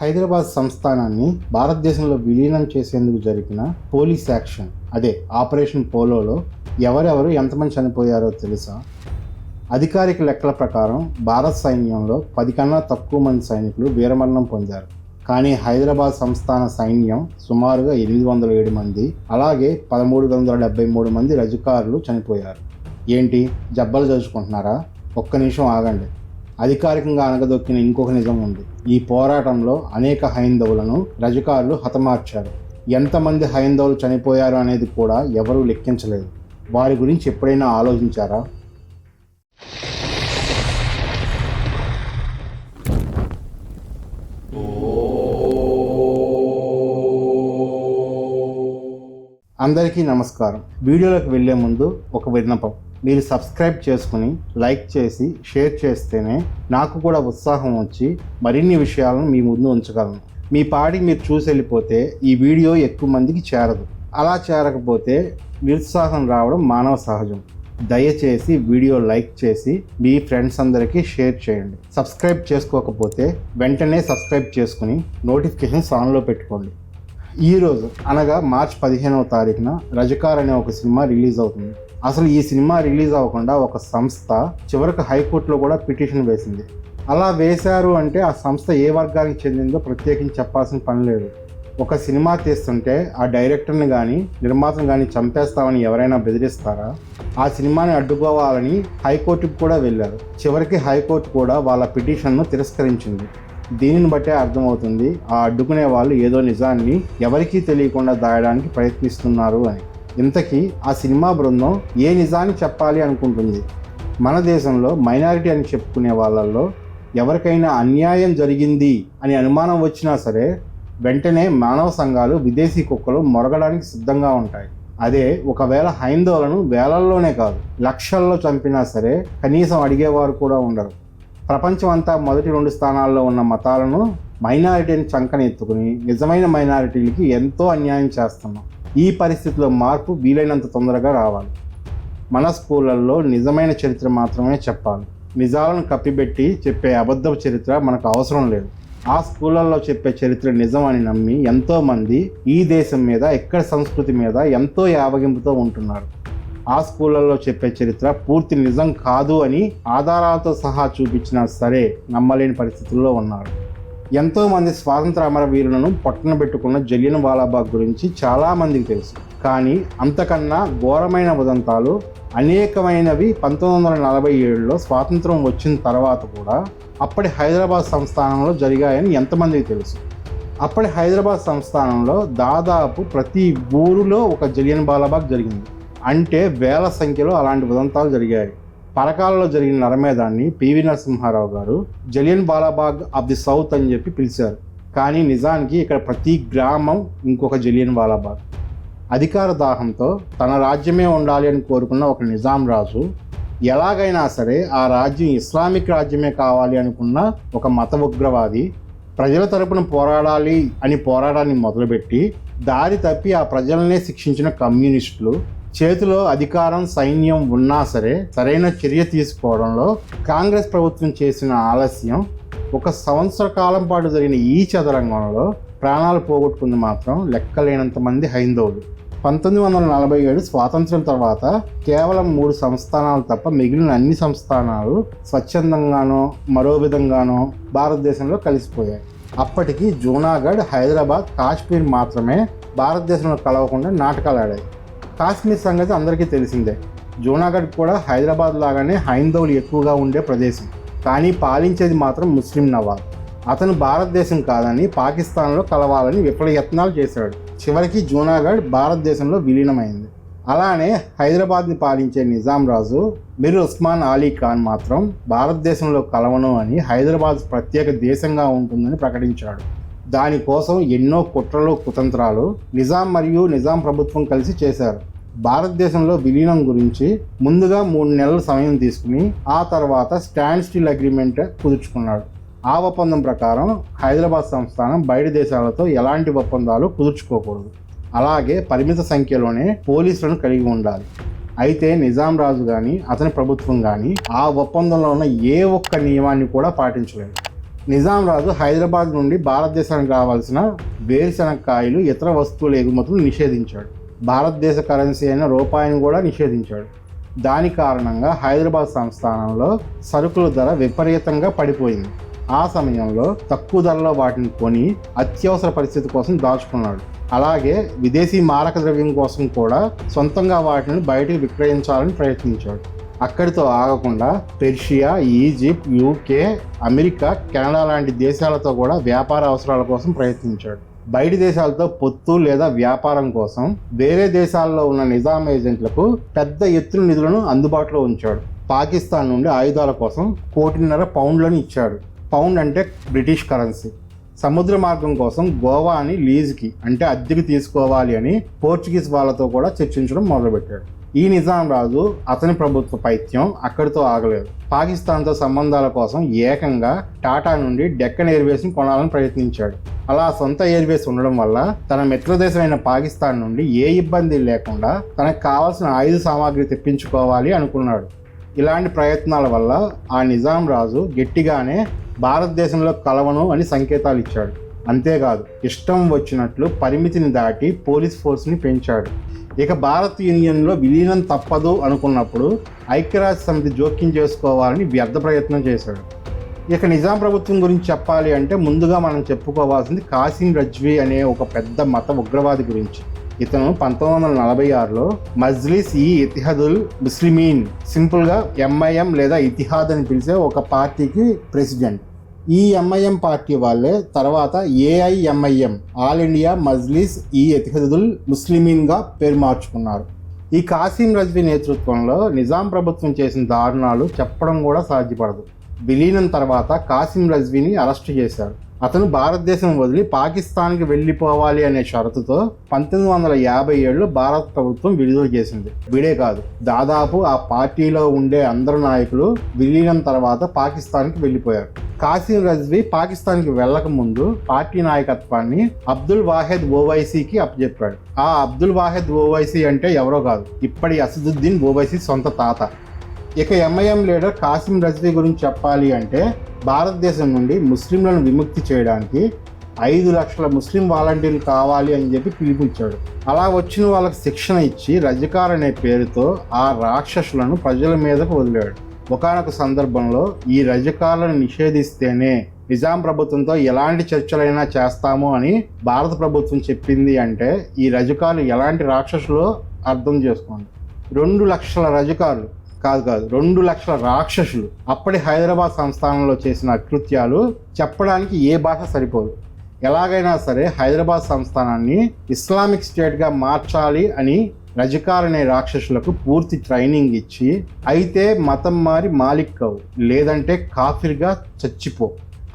హైదరాబాద్ సంస్థానాన్ని భారతదేశంలో విలీనం చేసేందుకు జరిపిన పోలీస్ యాక్షన్. అదే ఆపరేషన్ పోలోలో ఎవరెవరు ఎంతమంది చనిపోయారో తెలుసా? అధికారిక లెక్కల ప్రకారం భారత సైన్యంలో పది కన్నా తక్కువ మంది సైనికులు వీరమరణం పొందారు. కానీ హైదరాబాద్ సంస్థాన సైన్యం సుమారుగా ఎనిమిది వందల ఏడు మంది అలాగే పదమూడు వందల డెబ్బై మూడు మంది రజకారులు చనిపోయారు. ఏంటి? జబ్బలు చదువుకుంటున్నారా? ఒక్క నిమిషం ఆగండి. అధికారికంగా అనగదొక్కిన ఇంకొక నిజం ఉంది. ఈ పోరాటంలో అనేక హైందవులను రజకారులు హతమార్చారు. ఎంతమంది హైందవులు చనిపోయారు అనేది కూడా ఎవరూ లెక్కించలేదు. వారి గురించి ఎప్పుడైనా ఆలోచించారా? అందరికీ నమస్కారం. వీడియోలోకి వెళ్ళే ముందు ఒక విన్నపం. మీరు సబ్స్క్రైబ్ చేసుకుని లైక్ చేసి షేర్ చేస్తేనే నాకు కూడా ఉత్సాహం వచ్చి మరిన్ని విషయాలను మీ ముందు ఉంచగలను. మీ పాడికి మీరు చూసి వెళ్ళిపోతే ఈ వీడియో ఎక్కువ మందికి చేరదు. అలా చేరకపోతే నిరుత్సాహం రావడం మానవ సహజం. దయచేసి వీడియో లైక్ చేసి మీ ఫ్రెండ్స్ అందరికీ షేర్ చేయండి. సబ్స్క్రైబ్ చేసుకోకపోతే వెంటనే సబ్స్క్రైబ్ చేసుకుని నోటిఫికేషన్స్ ఆన్లో పెట్టుకోండి. ఈరోజు అనగా మార్చ్ పదిహేనవ తారీఖున రజకార్ అనే ఒక సినిమా రిలీజ్ అవుతుంది. అసలు ఈ సినిమా రిలీజ్ అవ్వకుండా ఒక సంస్థ చివరికి హైకోర్టులో కూడా పిటిషన్ వేసింది. అలా వేశారు అంటే ఆ సంస్థ ఏ వర్గానికి చెందిందో ప్రత్యేకించి చెప్పాల్సిన పని లేదు. ఒక సినిమా తీస్తుంటే ఆ డైరెక్టర్ని కానీ నిర్మాతను కానీ చంపేస్తామని ఎవరైనా బెదిరిస్తారా? ఆ సినిమాని అడ్డుకోవాలని హైకోర్టుకు కూడా వెళ్ళారు. చివరికి హైకోర్టు కూడా వాళ్ళ పిటిషన్ను తిరస్కరించింది. దీనిని బట్టే అర్థమవుతుంది ఆ అడ్డుకునే వాళ్ళు ఏదో నిజాన్ని ఎవరికీ తెలియకుండా దాయడానికి ప్రయత్నిస్తున్నారు అని. ఇంతకీ ఆ సినిమా బృందం ఏ నిజాన్ని చెప్పాలి అనుకుంటుంది? మన దేశంలో మైనారిటీ అని చెప్పుకునే వాళ్ళల్లో ఎవరికైనా అన్యాయం జరిగింది అని అనుమానం వచ్చినా సరే వెంటనే మానవ సంఘాలు విదేశీ కుక్కలు మొరగడానికి సిద్ధంగా ఉంటాయి. అదే ఒకవేళ హైందవులను వేలల్లోనే కాదు లక్షల్లో చంపినా సరే కనీసం అడిగేవారు కూడా ఉండరు. ప్రపంచం అంతా మొదటి రెండు స్థానాల్లో ఉన్న మతాలను మైనారిటీని చంకన ఎత్తుకుని నిజమైన మైనారిటీలకి ఎంతో అన్యాయం చేస్తున్నాం. ఈ పరిస్థితిలో మార్పు వీలైనంత తొందరగా రావాలి. మన స్కూళ్ళల్లో నిజమైన చరిత్ర మాత్రమే చెప్పాలి. నిజాలను కప్పిపెట్టి చెప్పే అబద్ధపు చరిత్ర మనకు అవసరం లేదు. ఆ స్కూళ్ళల్లో చెప్పే చరిత్ర నిజం అని నమ్మి ఎంతోమంది ఈ దేశం మీద ఎక్కడ సంస్కృతి మీద ఎంతో యావగింపుతో ఉంటున్నారు. ఆ స్కూళ్ళల్లో చెప్పే చరిత్ర పూర్తి నిజం కాదు అని ఆధారాలతో సహా చూపించినా సరే నమ్మలేని పరిస్థితుల్లో ఉన్నారు. ఎంతోమంది స్వాతంత్ర అమరవీరులను పట్టున పెట్టుకున్న జలియన్ వాలాబాగ్ గురించి చాలామందికి తెలుసు. కానీ అంతకన్నా ఘోరమైన ఉదంతాలు అనేకమైనవి పంతొమ్మిది వందల నలభై ఏడులో స్వాతంత్రం వచ్చిన తర్వాత కూడా అప్పటి హైదరాబాద్ సంస్థానంలో జరిగాయని ఎంతమందికి తెలుసు. అప్పటి హైదరాబాద్ సంస్థానంలో దాదాపు ప్రతి ఊరిలో ఒక జలియన్ బాలాబాగ్ జరిగింది. అంటే వేల సంఖ్యలో అలాంటి ఉదంతాలు జరిగాయి. పరకాలలో జరిగిన నరమేధాన్ని పివి నరసింహారావు గారు జలియన్ బాలాబాగ్ ఆఫ్ ది సౌత్ అని చెప్పి పిలిచారు. కానీ నిజానికి ఇక్కడ ప్రతి గ్రామం ఇంకొక జలియన్ బాలాబాగ్. అధికార దాహంతో తన రాజ్యమే ఉండాలి అని కోరుకున్న ఒక నిజాం రాజు ఎలాగైనా సరే ఆ రాజ్యం ఇస్లామిక్ రాజ్యమే కావాలి అనుకున్న ఒక మత ఉగ్రవాది ప్రజల తరపున పోరాడాలి అని పోరాటాన్ని మొదలుపెట్టి దారి తప్పి ఆ ప్రజలనే శిక్షించిన కమ్యూనిస్టులు చేతిలో అధికారం సైన్యం ఉన్నా సరే సరైన చర్య తీసుకోవడంలో కాంగ్రెస్ ప్రభుత్వం చేసిన ఆలస్యం ఒక సంవత్సర కాలం పాటు జరిగిన ఈ చదరంగంలో ప్రాణాలు పోగొట్టుకుంది మాత్రం లెక్కలేనంత మంది హైందవులు. పంతొమ్మిది వందల నలభై ఏడు స్వాతంత్రం తర్వాత కేవలం మూడు సంస్థానాలు తప్ప మిగిలిన అన్ని సంస్థానాలు స్వచ్ఛందంగానో మరో విధంగానో భారతదేశంలో కలిసిపోయాయి. అప్పటికి జూనాగఢ్ హైదరాబాద్ కాశ్మీర్ మాత్రమే భారతదేశంలో కలవకుండా నాటకాలు ఆడాయి. కాశ్మీర్ సంగతి అందరికీ తెలిసిందే. జూనాగఢ్ కూడా హైదరాబాద్ లాగానే హైందవులు ఎక్కువగా ఉండే ప్రదేశం. కానీ పాలించేది మాత్రం ముస్లిం నవాబ్. అతను భారతదేశం కాదని పాకిస్తాన్లో కలవాలని విఫల యత్నాలు చేశాడు. చివరికి జూనాగఢ్ భారతదేశంలో విలీనమైంది. అలానే హైదరాబాద్ని పాలించే నిజాం రాజు మిర్ ఉస్మాన్ అలీ ఖాన్ మాత్రం భారతదేశంలో కలవను అని హైదరాబాద్ ప్రత్యేక దేశంగా ఉంటుందని ప్రకటించాడు. దానికోసం ఎన్నో కుట్రలు కుతంత్రాలు నిజాం మరియు నిజాం ప్రభుత్వం కలిసి చేశారు. భారతదేశంలో విలీనం గురించి ముందుగా మూడు నెలల సమయం తీసుకుని ఆ తర్వాత స్టాండ్ స్టిల్ అగ్రిమెంట్ కుదుర్చుకున్నాడు. ఆ ఒప్పందం ప్రకారం హైదరాబాద్ సంస్థానం బయట దేశాలతో ఎలాంటి ఒప్పందాలు కుదుర్చుకోకూడదు. అలాగే పరిమిత సంఖ్యలోనే పోలీసులను కలిగి ఉండాలి. అయితే నిజాం రాజు కానీ అతని ప్రభుత్వం కానీ ఆ ఒప్పందంలో ఉన్న ఏ ఒక్క నియమాన్ని కూడా పాటించలేదు. నిజాం రాజు హైదరాబాద్ నుండి భారతదేశానికి రావాల్సిన వేరుశనగకాయలు ఇతర వస్తువుల ఎగుమతులు నిషేధించాడు. భారతదేశ కరెన్సీ అయిన రూపాయిని కూడా నిషేధించాడు. దాని కారణంగా హైదరాబాద్ సంస్థానంలో సరుకుల ధర విపరీతంగా పడిపోయింది. ఆ సమయంలో తక్కువ ధరలో వాటిని కొని అత్యవసర పరిస్థితి కోసం దాచుకున్నాడు. అలాగే విదేశీ మారక ద్రవ్యం కోసం కూడా సొంతంగా వాటిని బయటకు విక్రయించాలని ప్రయత్నించాడు. అక్కడితో ఆగకుండా Persia Egypt UK America Canada లాంటి దేశాలతో కూడా వ్యాపార అవసరాల కోసం ప్రయత్నించాడు. బయటి దేశాలతో పొత్తు లేదా వ్యాపారం కోసం వేరే దేశాల్లో ఉన్న నిజాం ఏజెంట్లకు పెద్ద ఎత్తున నిధులను అందుబాటులో ఉంచాడు. పాకిస్తాన్ నుండి ఆయుధాల కోసం కోటిన్నర పౌండ్లను ఇచ్చాడు. పౌండ్ అంటే బ్రిటిష్ కరెన్సీ. సముద్ర మార్గం కోసం గోవాని లీజుకి అంటే అద్దెకి తీసుకోవాలి అని పోర్చుగీస్ వాళ్ళతో కూడా చర్చించడం మొదలుపెట్టాడు. ఈ నిజాం రాజు అతని ప్రభుత్వ పైత్యం అక్కడితో ఆగలేదు. పాకిస్తాన్తో సంబంధాల కోసం ఏకంగా టాటా నుండి డెక్కన్ ఎయిర్వేస్ని కొనాలని ప్రయత్నించాడు. అలా సొంత ఎయిర్వేస్ ఉండడం వల్ల తన మిత్రదేశమైన పాకిస్తాన్ నుండి ఏ ఇబ్బంది లేకుండా తనకు కావాల్సిన ఆయుధ సామాగ్రి తెప్పించుకోవాలి అనుకున్నాడు. ఇలాంటి ప్రయత్నాల వల్ల ఆ నిజాం రాజు గట్టిగానే భారతదేశంలో కలవను అని సంకేతాలు ఇచ్చాడు. అంతేకాదు ఇష్టం వచ్చినట్లు పరిమితిని దాటి పోలీస్ ఫోర్స్ని పెంచాడు. ఇక భారత్ యూనియన్లో విలీనం తప్పదు అనుకున్నప్పుడు ఐక్యరాజ్య సమితి జోక్యం చేసుకోవాలని వ్యర్థ ప్రయత్నం చేశాడు. ఇక నిజాం ప్రభుత్వం గురించి చెప్పాలి అంటే ముందుగా మనం చెప్పుకోవాల్సింది కాసిం రజ్వీ అనే ఒక పెద్ద మత ఉగ్రవాది గురించి. ఇతను పంతొమ్మిది వందల నలభై ఆరులో మజ్లిస్ ఈ ఇతిహదుల్ ముస్లిమీన్ సింపుల్గా ఎంఐఎం లేదా ఇతిహాద్ అని పిలిచే ఒక పార్టీకి ప్రెసిడెంట్. ఈ ఎంఐఎం పార్టీ వాళ్ళే తర్వాత ఏఐఎంఐఎం ఆల్ ఇండియా మజ్లిస్ ఈ ఎతిహదుల్ ముస్లిమీన్గా పేరు మార్చుకున్నారు. ఈ కాసిం రజ్వీ నేతృత్వంలో నిజాం ప్రభుత్వం చేసిన దారుణాలు చెప్పడం కూడా సాధ్యపడదు. విలీనం తర్వాత కాసిం రజ్వీని అరెస్టు చేశారు. అతను భారతదేశం వదిలి పాకిస్తాన్కి వెళ్ళిపోవాలి అనే షరతుతో పంతొమ్మిది వందల యాభై ఏడులో భారత ప్రభుత్వం విడుదల చేసింది. వీడే కాదు దాదాపు ఆ పార్టీలో ఉండే అందరు నాయకులు విలీనం తర్వాత పాకిస్తాన్కి వెళ్ళిపోయారు. కాసిం రజ్వీ పాకిస్తాన్కి వెళ్ళకముందు పార్టీ నాయకత్వాన్ని అబ్దుల్ వాహెద్ ఓవైసీకి అప్పచెప్పాడు ఆ అబ్దుల్ వాహెద్ ఓవైసీ అంటే ఎవరో కాదు. ఇప్పటి అసదుద్దీన్ ఓవైసీ సొంత తాత. ఇక ఎంఐఎం లీడర్ కాసిం రజ్వీ గురించి చెప్పాలి అంటే భారతదేశం నుండి ముస్లింలను విముక్తి చేయడానికి ఐదు లక్షల ముస్లిం వాలంటీర్లు కావాలి అని చెప్పి పిలుపునిచ్చాడు. అలా వచ్చిన వాళ్ళకి శిక్షణ ఇచ్చి రజకార్ అనే పేరుతో ఆ రాక్షసులను ప్రజల మీదకు వదిలాడు. ఒకనొక సందర్భంలో ఈ రజకాలను నిషేధిస్తేనే నిజాం ప్రభుత్వంతో ఎలాంటి చర్చలైనా చేస్తాము అని భారత ప్రభుత్వం చెప్పింది అంటే ఈ రజకాలు ఎలాంటి రాక్షసులో అర్థం చేసుకోండి. రెండు లక్షల రజకాలు కాదు కాదు రెండు లక్షల రాక్షసులు అప్పటి హైదరాబాద్ సంస్థానంలో చేసిన అకృత్యాలు చెప్పడానికి ఏ భాష సరిపోదు. ఎలాగైనా సరే హైదరాబాద్ సంస్థానాన్ని ఇస్లామిక్ స్టేట్గా మార్చాలి అని రజకార్ అనే రాక్షసులకు పూర్తి ట్రైనింగ్ ఇచ్చి అయితే మతం మారి మాలిక్ కవు లేదంటే కాఫిర్గా చచ్చిపో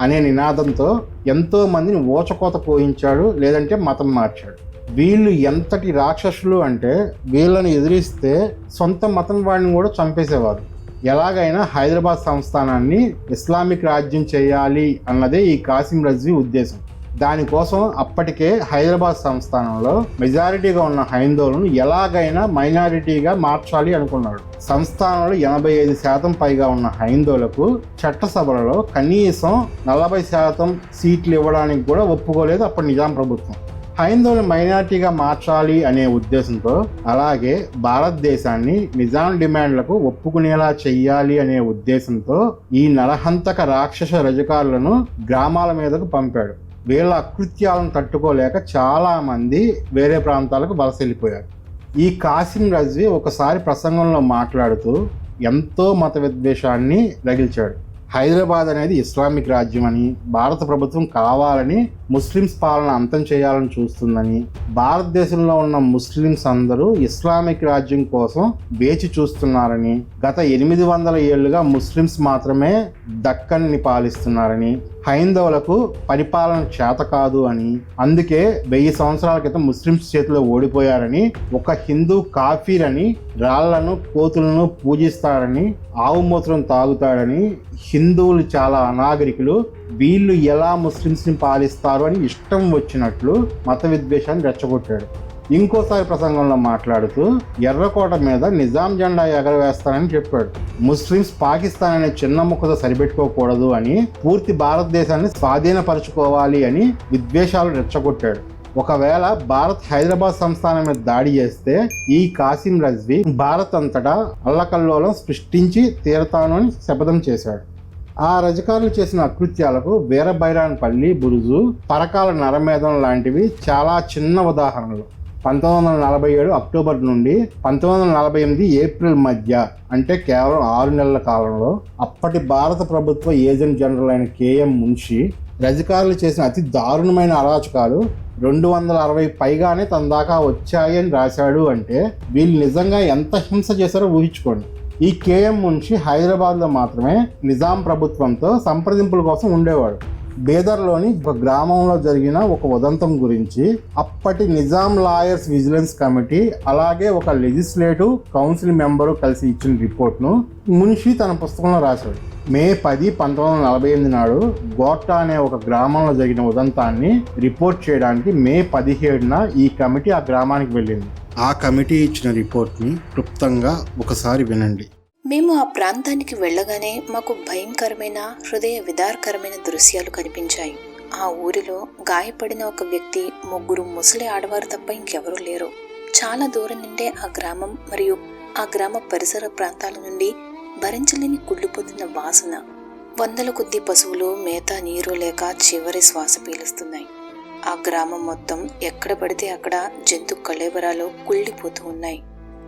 అనే నినాదంతో ఎంతో మందిని ఓచకోత పోయించాడు లేదంటే మతం మార్చాడు. వీళ్ళు ఎంతటి రాక్షసులు అంటే వీళ్ళని ఎదిరిస్తే సొంత మతం వాడిని కూడా చంపేసేవారు. ఎలాగైనా హైదరాబాద్ సంస్థానాన్ని ఇస్లామిక్ రాజ్యం చేయాలి అన్నదే ఈ కాసిం రజ్వీ ఉద్దేశం. దానికోసం అప్పటికే హైదరాబాద్ సంస్థానంలో మెజారిటీగా ఉన్న హైందవులను ఎలాగైనా మైనారిటీగా మార్చాలి అనుకున్నాడు. సంస్థానంలో ఎనభై ఐదు శాతం పైగా ఉన్న హైందవులకు చట్టసభలలో కనీసం నలభై శాతం సీట్లు ఇవ్వడానికి కూడా ఒప్పుకోలేదు అప్పటి నిజాం ప్రభుత్వం. హైందవులు మైనార్టీగా మార్చాలి అనే ఉద్దేశంతో అలాగే భారతదేశాన్ని నిజాం డిమాండ్లకు ఒప్పుకునేలా చెయ్యాలి అనే ఉద్దేశంతో ఈ నరహంతక రాక్షస రజకారులను గ్రామాల మీదకు పంపాడు. వీళ్ళ అకృత్యాలను తట్టుకోలేక చాలామంది వేరే ప్రాంతాలకు వలస వెళ్ళిపోయారు ఈ కాసిం రజ్వి ఒకసారి ప్రసంగంలో మాట్లాడుతూ ఎంతో మత విద్వేషాన్ని రగిల్చాడు. హైదరాబాద్ అనేది ఇస్లామిక్ రాజ్యం అని భారత ప్రభుత్వం కావాలని ముస్లిమ్స్ పాలన అంతం చేయాలని చూస్తుందని భారతదేశంలో ఉన్న ముస్లిమ్స్ అందరూ ఇస్లామిక్ రాజ్యం కోసం వేచి చూస్తున్నారని గత ఎనిమిది వందల ఏళ్ళుగా ముస్లిమ్స్ మాత్రమే దక్కన్ని పాలిస్తున్నారని హైందవులకు పరిపాలన చేత కాదు అని. అందుకే వెయ్యి సంవత్సరాల క్రితం ముస్లిమ్స్ చేతిలో ఓడిపోయారని ఒక హిందూ కాఫీర్ అని రాళ్ళను కోతులను పూజిస్తాడని ఆవు మూత్రం తాగుతాడని హిందువులు చాలా అనాగరికులు. వీళ్ళు ఎలా ముస్లిమ్స్ని పాలిస్తారు అని ఇష్టం వచ్చినట్లు మత విద్వేషాన్ని రెచ్చగొట్టాడు. ఇంకోసారి ప్రసంగంలో మాట్లాడుతూ ఎర్రకోట మీద నిజాం జెండా ఎగరవేస్తానని చెప్పాడు. ముస్లిమ్స్ పాకిస్తాన్ అనే చిన్న ముక్కతో సరిపెట్టుకోకూడదు అని పూర్తి భారతదేశాన్ని స్వాధీనపరచుకోవాలి అని విద్వేషాలు రెచ్చగొట్టాడు. ఒకవేళ భారత్ హైదరాబాద్ సంస్థానం మీద దాడి చేస్తే ఈ కాసిం రజ్వీ భారత్ అంతటా అల్లకల్లోలం సృష్టించి తీరతాను అని శపథం చేశాడు. ఆ రజకారులు చేసిన అకృత్యాలకు వీరబైరాన్పల్లి బురుజు పరకాల నరమేధం లాంటివి చాలా చిన్న ఉదాహరణలు. పంతొమ్మిది వందల నలభై ఏడు అక్టోబర్ నుండి పంతొమ్మిది వందల నలభై ఎనిమిది ఏప్రిల్ మధ్య అంటే కేవలం ఆరు నెలల కాలంలో అప్పటి భారత ప్రభుత్వ ఏజెంట్ జనరల్ అయిన కేఎం మున్షి రజకారులు చేసిన అతి దారుణమైన అరాచకాలు రెండు వందల అరవై పైగానే తన దాకా వచ్చాయి అని రాశాడు అంటే వీళ్ళు నిజంగా ఎంత హింస చేశారో ఊహించుకోండి. ఈ కేఎం మున్షి హైదరాబాద్లో మాత్రమే నిజాం ప్రభుత్వంతో సంప్రదింపుల కోసం ఉండేవాడు. బేదర్లోని ఒక గ్రామంలో జరిగిన ఒక ఉదంతం గురించి అప్పటి నిజాం లాయర్స్ విజిలెన్స్ కమిటీ అలాగే ఒక లెజిస్లేటివ్ కౌన్సిల్ మెంబరు కలిసి ఇచ్చిన రిపోర్ట్ను మున్షి తన పుస్తకంలో రాశాడు. మే పది పంతొమ్మిది వందల నలభై ఎనిమిది నాడు గోట్టా అనే ఒక గ్రామంలో జరిగిన ఉదంతాన్ని రిపోర్ట్ చేయడానికి మే పదిహేడున ఈ కమిటీ ఆ గ్రామానికి వెళ్ళింది. ఆ కమిటీ ఇచ్చిన రిపోర్ట్ని క్లుప్తంగా ఒకసారి వినండి. మేము ఆ ప్రాంతానికి వెళ్ళగానే మాకు భయంకరమైన హృదయ విదారకరమైన దృశ్యాలు కనిపించాయి. ఆ ఊరిలో గాయపడిన ఒక వ్యక్తి ముగ్గురు ముసలి ఆడవారు తప్ప ఇంకెవరూ లేరు. చాలా దూరం నుండే ఆ గ్రామం మరియు ఆ గ్రామ పరిసర ప్రాంతాల నుండి భరించలేని కుళ్ళిపోతున్న వాసన. వందల కొద్ది పశువులు మేత నీరు లేక చివరి శ్వాస పీలుస్తున్నాయి. ఆ గ్రామం మొత్తం ఎక్కడ పడితే అక్కడ జంతు కళేబరాలు కుళ్ళిపోతూ ఉన్నాయి.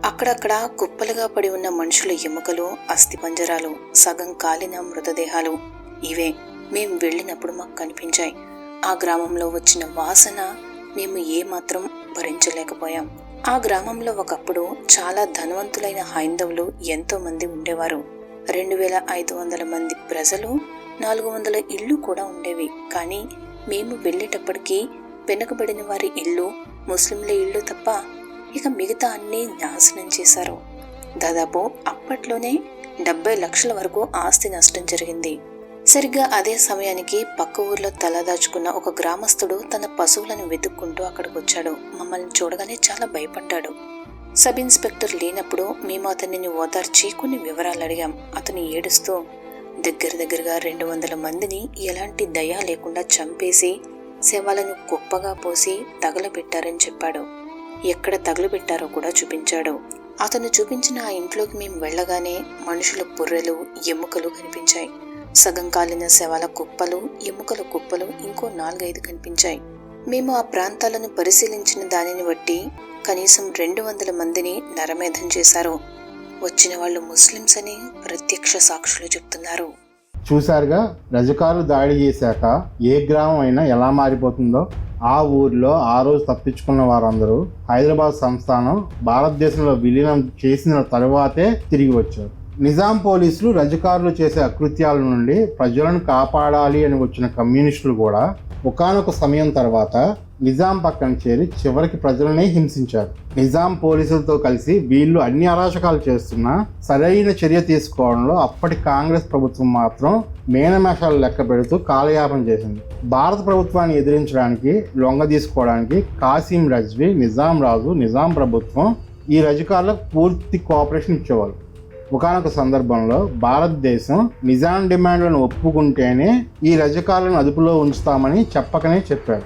అక్కడక్కడ కుప్పలుగా పడి ఉన్న మనుషుల ఎముకలు అస్థిపంజరాలు సగం కాలిన మృతదేహాలు ఇవే మేం వెళ్ళినప్పుడు మాకు కనిపించాయి. ఆ గ్రామంలో వచ్చిన వాసన మేము ఏమాత్రం భరించలేకపోయాం. ఆ గ్రామంలో ఒకప్పుడు చాలా ధనవంతులైన హైందవులు ఎంతో మంది ఉండేవారు. రెండు వేల ఐదు వందల మంది ప్రజలు నాలుగు వందల ఇళ్ళు కూడా ఉండేవి. కానీ మేము వెళ్ళేటప్పటికీ వెనుకబడిన వారి ఇల్లు ముస్లింల ఇళ్ళు తప్ప ఇక మిగతా అన్నీ నాశనం చేశారు. దాదాపు అప్పట్లోనే డెబ్బై లక్షల వరకు ఆస్తి నష్టం జరిగింది. సరిగ్గా అదే సమయానికి పక్క ఊర్లో తలదాచుకున్న ఒక గ్రామస్తుడు తన పశువులను వెతుక్కుంటూ అక్కడికి వచ్చాడు మమ్మల్ని చూడగానే చాలా భయపడ్డాడు. సబ్ ఇన్స్పెక్టర్ లేనప్పుడు మేము అతనిని ఓదార్చి కొన్ని వివరాలు అడిగాం. అతను ఏడుస్తూ దగ్గర దగ్గరగా రెండు వందల మందిని ఎలాంటి దయా లేకుండా చంపేసి శవాలను కుప్పగా పోసి తగలబెట్టారని చెప్పాడు. ఎక్కడ తగులుబెట్టారో కూడా చూపించాడు. అతను చూపించిన ఆ ఇంట్లోకి మేము వెళ్ళగానే మనుషుల పుర్రెలు ఎముకలు కనిపించాయి. సగం కాలిన శవాల కుప్పలు ఎముకల కుప్పలు ఇంకో నాలుగైదు కనిపించాయి. మేము ఆ ప్రాంతాలను పరిశీలించిన దానిని బట్టి కనీసం రెండు వందల మందిని నరమేధం చేశారు. వచ్చిన వాళ్ళు ముస్లిమ్స్ అని ప్రత్యక్ష సాక్షులు చెప్తున్నారు. చూశారుగా రజకాలు దాడి చేశాక ఏ గ్రామం అయినా ఎలా మారిపోతుందో? ఆ ఊర్లో ఆ రోజు తప్పించుకున్న వారందరూ హైదరాబాద్ సంస్థానం భారతదేశంలో విలీనం చేసిన తరువాతే తిరిగి వచ్చారు. నిజాం పోలీసులు రజకారులు చేసే అకృత్యాల నుండి ప్రజలను కాపాడాలి అని వచ్చిన కమ్యూనిస్టులు కూడా ఒకానొక సమయం తర్వాత నిజాం పక్కన చేరి చివరికి ప్రజలనే హింసించారు. నిజాం పోలీసులతో కలిసి వీళ్ళు అన్ని అరాచకాలు చేస్తున్నా సరైన చర్య తీసుకోవడంలో అప్పటి కాంగ్రెస్ ప్రభుత్వం మాత్రం మేనమేషాలు లెక్క పెడుతూ కాలయాపన చేసింది. భారత ప్రభుత్వాన్ని ఎదిరించడానికి లొంగ తీసుకోవడానికి కాసిం రజ్వీ నిజాం రాజు నిజాం ప్రభుత్వం ఈ రజకారులకు పూర్తి కోఆపరేషన్ ఇచ్చేవాళ్ళు. ఒకనొక సందర్భంలో భారతదేశం నిజాం డిమాండ్లను ఒప్పుకుంటేనే ఈ రజకాలను అదుపులో ఉంచుతామని చెప్పకనే చెప్పారు.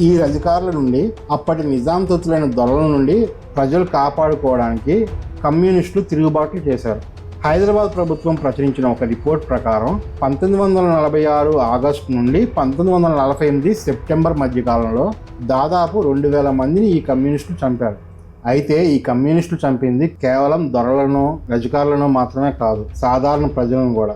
ఈ రజకారుల నుండి అప్పటి నిజాం తొత్తులైన దొరల నుండి ప్రజలు కాపాడుకోవడానికి కమ్యూనిస్టులు తిరుగుబాట్లు చేశారు. హైదరాబాద్ ప్రభుత్వం ప్రచురించిన ఒక రిపోర్ట్ ప్రకారం పంతొమ్మిది వందల నలభై ఆరు ఆగస్టు నుండి పంతొమ్మిది వందల నలభై ఎనిమిది సెప్టెంబర్ మధ్యకాలంలో దాదాపు రెండు వేల మందిని ఈ కమ్యూనిస్టులు చంపారు. అయితే ఈ కమ్యూనిస్టులు చంపింది కేవలం దొరలను రజకారులను మాత్రమే కాదు సాధారణ ప్రజలను కూడా.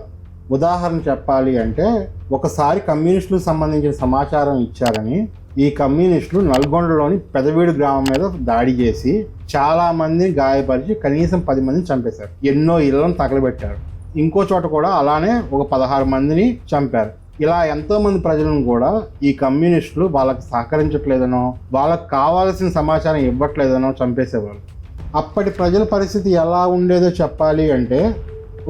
ఉదాహరణ చెప్పాలి అంటే ఒకసారి కమ్యూనిస్టులకు సంబంధించిన సమాచారం ఇచ్చారని ఈ కమ్యూనిస్టులు నల్గొండలోని పెదవీడు గ్రామం మీద దాడి చేసి చాలా మందిని గాయపరిచి కనీసం పది మందిని చంపేశారు. ఎన్నో ఇళ్ళను తగలబెట్టారు. ఇంకో చోట కూడా అలానే ఒక పదహారు మందిని చంపారు. ఇలా ఎంతో మంది ప్రజలను కూడా ఈ కమ్యూనిస్టులు వాళ్ళకి సహకరించట్లేదనో వాళ్ళకి కావాల్సిన సమాచారం ఇవ్వట్లేదనో చంపేసేవాళ్ళు. అప్పటి ప్రజల పరిస్థితి ఎలా ఉండేదో చెప్పాలి అంటే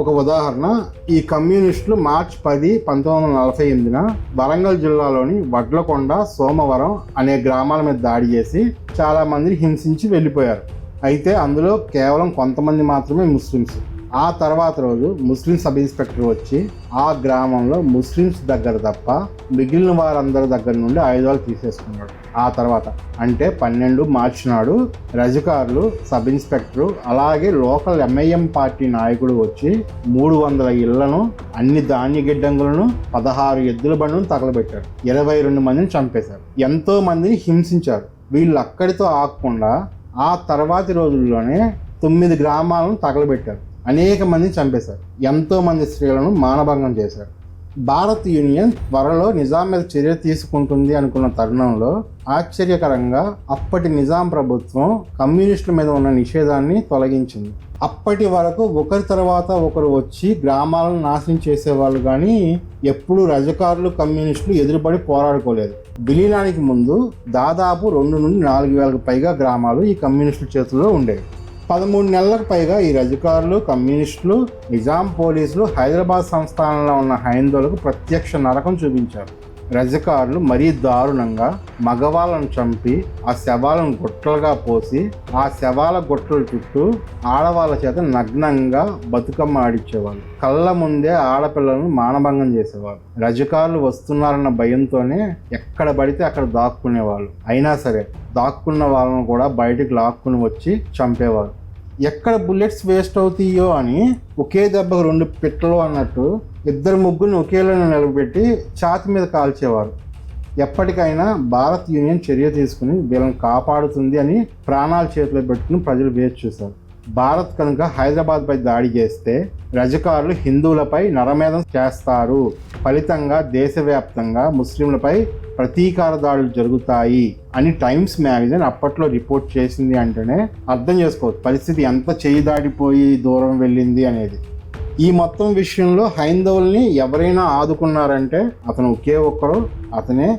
ఒక ఉదాహరణ ఈ కమ్యూనిస్టులు మార్చ్ పది పంతొమ్మిది వందల నలభై ఎనిమిదిన వరంగల్ జిల్లాలోని వడ్లకొండ సోమవరం అనే గ్రామాల మీద దాడి చేసి చాలామందిని హింసించి వెళ్ళిపోయారు. అయితే అందులో కేవలం కొంతమంది మాత్రమే ముస్లిమ్స్. ఆ తర్వాత రోజు ముస్లిం సబ్ ఇన్స్పెక్టర్ వచ్చి ఆ గ్రామంలో ముస్లిమ్స్ దగ్గర తప్ప మిగిలిన వారందరి దగ్గర నుండి ఆయుధాలు తీసేసుకున్నాడు. ఆ తర్వాత అంటే పన్నెండు మార్చి నాడు రజకారులు సబ్ ఇన్స్పెక్టర్ అలాగే లోకల్ ఎంఐఎం పార్టీ నాయకుడు వచ్చి మూడు వందల ఇళ్ళను అన్ని ధాన్య గిడ్డంగులను పదహారు ఎద్దుల బండ్లను తగలబెట్టారు. ఇరవై రెండు మందిని చంపేశారు. ఎంతో మందిని హింసించారు. వీళ్ళు అక్కడితో ఆగకుండా ఆ తర్వాతి రోజుల్లోనే తొమ్మిది గ్రామాలను తగలబెట్టారు. అనేక మందిని చంపేశారు. ఎంతో మంది స్త్రీలను మానభంగం చేశారు. భారత్ యూనియన్ త్వరలో నిజాం మీద చర్య తీసుకుంటుంది అనుకున్న తరుణంలో ఆశ్చర్యకరంగా అప్పటి నిజాం ప్రభుత్వం కమ్యూనిస్టుల మీద ఉన్న నిషేధాన్ని తొలగించింది. అప్పటి వరకు ఒకరి తర్వాత ఒకరు వచ్చి గ్రామాలను నాశనం చేసేవాళ్ళు కానీ ఎప్పుడు రజకారులు కమ్యూనిస్టులు ఎదురుపడి పోరాడుకోలేదు. విలీనానికి ముందు దాదాపు రెండు నుండి నాలుగు వేలకు పైగా గ్రామాలు ఈ కమ్యూనిస్టుల చేతుల్లో ఉండేవి. పదమూడు నెలలకు పైగా ఈ రజకారులు కమ్యూనిస్టులు నిజాం పోలీసులు హైదరాబాద్ సంస్థానంలో ఉన్న హైందవులకు ప్రత్యక్ష నరకం చూపించారు. రజకారులు మరీ దారుణంగా మగవాళ్ళను చంపి ఆ శవాలను గుట్టలుగా పోసి ఆ శవాల గుట్టల చుట్టూ ఆడవాళ్ళ చేత నగ్నంగా బతుకమ్మ ఆడిచ్చేవాళ్ళు కళ్ళ ముందే ఆడపిల్లలను మానభంగం చేసేవాళ్ళు. రజకారులు వస్తున్నారన్న భయంతోనే ఎక్కడ పడితే అక్కడ దాక్కునేవాళ్ళు. అయినా సరే దాక్కున్న వాళ్ళను కూడా బయటికి లాక్కుని వచ్చి చంపేవారు ఎక్కడ బుల్లెట్స్ వేస్ట్ అవుతాయో అని ఒకే దెబ్బకు రెండు పిట్టలు అన్నట్టు ఇద్దరు ముగ్గురిని ఒకేలా నిలబెట్టి ఛాతి మీద కాల్చేవారు. ఎప్పటికైనా భారత్ యూనియన్ చర్య తీసుకుని వీళ్ళని కాపాడుతుంది అని ప్రాణాలు చేతిలో పెట్టుకుని ప్రజలు వేచి చూశారు. భారత్ కనుక హైదరాబాద్పై దాడి చేస్తే రజకారులు హిందువులపై నరమేధం చేస్తారు. ఫలితంగా దేశవ్యాప్తంగా ముస్లింలపై ప్రతీకార దాడులు జరుగుతాయి అని టైమ్స్ మ్యాగజైన్ అప్పట్లో రిపోర్ట్ చేసింది అంటేనే అర్థం చేసుకోవచ్చు. పరిస్థితి ఎంత చేయి దాటిపోయి దూరం వెళ్ళింది అనేది. ఈ మొత్తం విషయంలో హైందవుల్ని ఎవరైనా ఆదుకున్నారంటే అతను ఒకే ఒక్కరు అతనే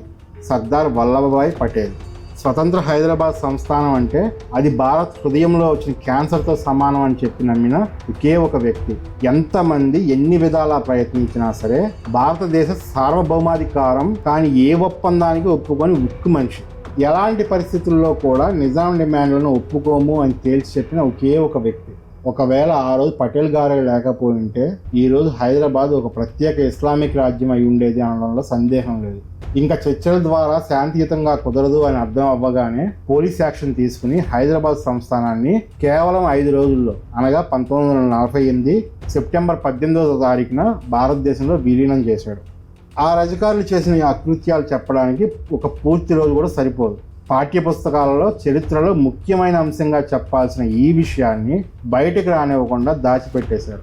సర్దార్ వల్లభభాయ్ పటేల్. స్వతంత్ర హైదరాబాద్ సంస్థానం అంటే అది భారత్ హృదయంలో వచ్చిన క్యాన్సర్తో సమానం అని చెప్పి నమ్మిన ఒకే ఒక వ్యక్తి. ఎంతమంది ఎన్ని విధాలా ప్రయత్నించినా సరే భారతదేశ సార్వభౌమాధికారం కానీ ఏ ఒప్పందానికి ఒప్పుకొని ఉక్కు మనిషి. ఎలాంటి పరిస్థితుల్లో కూడా నిజాం డిమాండ్లను ఒప్పుకోము అని తేల్చి చెప్పిన ఒకే ఒక వ్యక్తి. ఒకవేళ ఆ రోజు పటేల్ గారే లేకపోయింటే ఈరోజు హైదరాబాద్ ఒక ప్రత్యేక ఇస్లామిక్ రాజ్యం అయి ఉండేది అనడంలో సందేహం లేదు. ఇంకా చర్చల ద్వారా శాంతియుతంగా కుదరదు అని అర్థం అవ్వగానే పోలీస్ యాక్షన్ తీసుకుని హైదరాబాద్ సంస్థానాన్ని కేవలం ఐదు రోజుల్లో అనగా పంతొమ్మిది వందల నలభై ఎనిమిది సెప్టెంబర్ పద్దెనిమిదవ తారీఖున భారతదేశంలో విలీనం చేశాడు. ఆ రజకారులు చేసిన అకృత్యాలు చెప్పడానికి ఒక పూర్తి రోజు కూడా సరిపోదు. పాఠ్య పుస్తకాలలో చరిత్రలో ముఖ్యమైన అంశంగా చెప్పాల్సిన ఈ విషయాన్ని బయటకు రానివ్వకుండా దాచిపెట్టేశారు.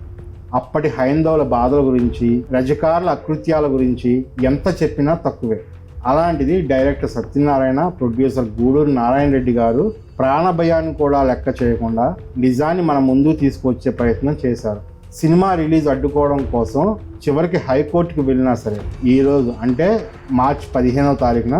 అప్పటి హైందవుల బాధల గురించి రజకారుల అకృత్యాల గురించి ఎంత చెప్పినా తక్కువే. అలాంటిది డైరెక్టర్ సత్యనారాయణ ప్రొడ్యూసర్ గూడూరు నారాయణ రెడ్డి గారు ప్రాణభయాన్ని కూడా లెక్క చేయకుండా నిజాన్ని మన ముందు తీసుకొచ్చే ప్రయత్నం చేశారు. సినిమా రిలీజ్ అడ్డుకోవడం కోసం చివరికి హైకోర్టుకు వెళ్ళినా సరే ఈరోజు అంటే మార్చ్ పదిహేనవ తారీఖున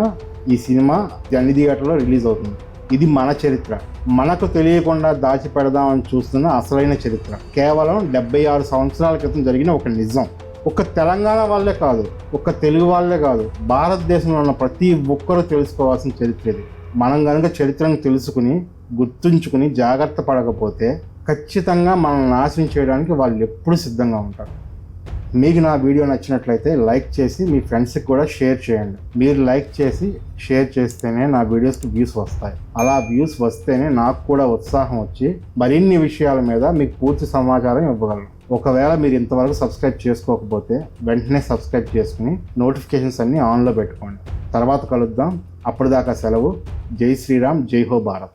ఈ సినిమా అన్ని థియేటర్లో రిలీజ్ అవుతుంది. ఇది మన చరిత్ర. మనకు తెలియకుండా దాచిపెడదామని చూస్తున్న అసలైన చరిత్ర. కేవలం డెబ్బై ఆరు సంవత్సరాల క్రితం జరిగిన ఒక నిజం. ఒక తెలంగాణ వాళ్ళే కాదు ఒక తెలుగు వాళ్ళే కాదు భారతదేశంలో ఉన్న ప్రతి ఒక్కరూ తెలుసుకోవాల్సిన చరిత్ర ఇది. మనం కనుక చరిత్రను తెలుసుకుని గుర్తుంచుకుని జాగ్రత్త పడకపోతే ఖచ్చితంగా మనల్ని నాశనం చేయడానికి వాళ్ళు ఎప్పుడు సిద్ధంగా ఉంటారు. మీకు నా వీడియో నచ్చినట్లయితే లైక్ చేసి మీ ఫ్రెండ్స్కి కూడా షేర్ చేయండి. మీరు లైక్ చేసి షేర్ చేస్తేనే నా వీడియోస్కి వ్యూస్ వస్తాయి. అలా వ్యూస్ వస్తేనే నాకు కూడా ఉత్సాహం వచ్చి మరిన్ని విషయాల మీద మీకు పూర్తి సమాచారం ఇవ్వగలను. ఒకవేళ మీరు ఇంతవరకు సబ్స్క్రైబ్ చేసుకోకపోతే వెంటనే సబ్స్క్రైబ్ చేసుకుని నోటిఫికేషన్స్ అన్నీ ఆన్లో పెట్టుకోండి. తర్వాత కలుద్దాం. అప్పటిదాకా సెలవు. జై శ్రీరామ్ జై హో భారత్.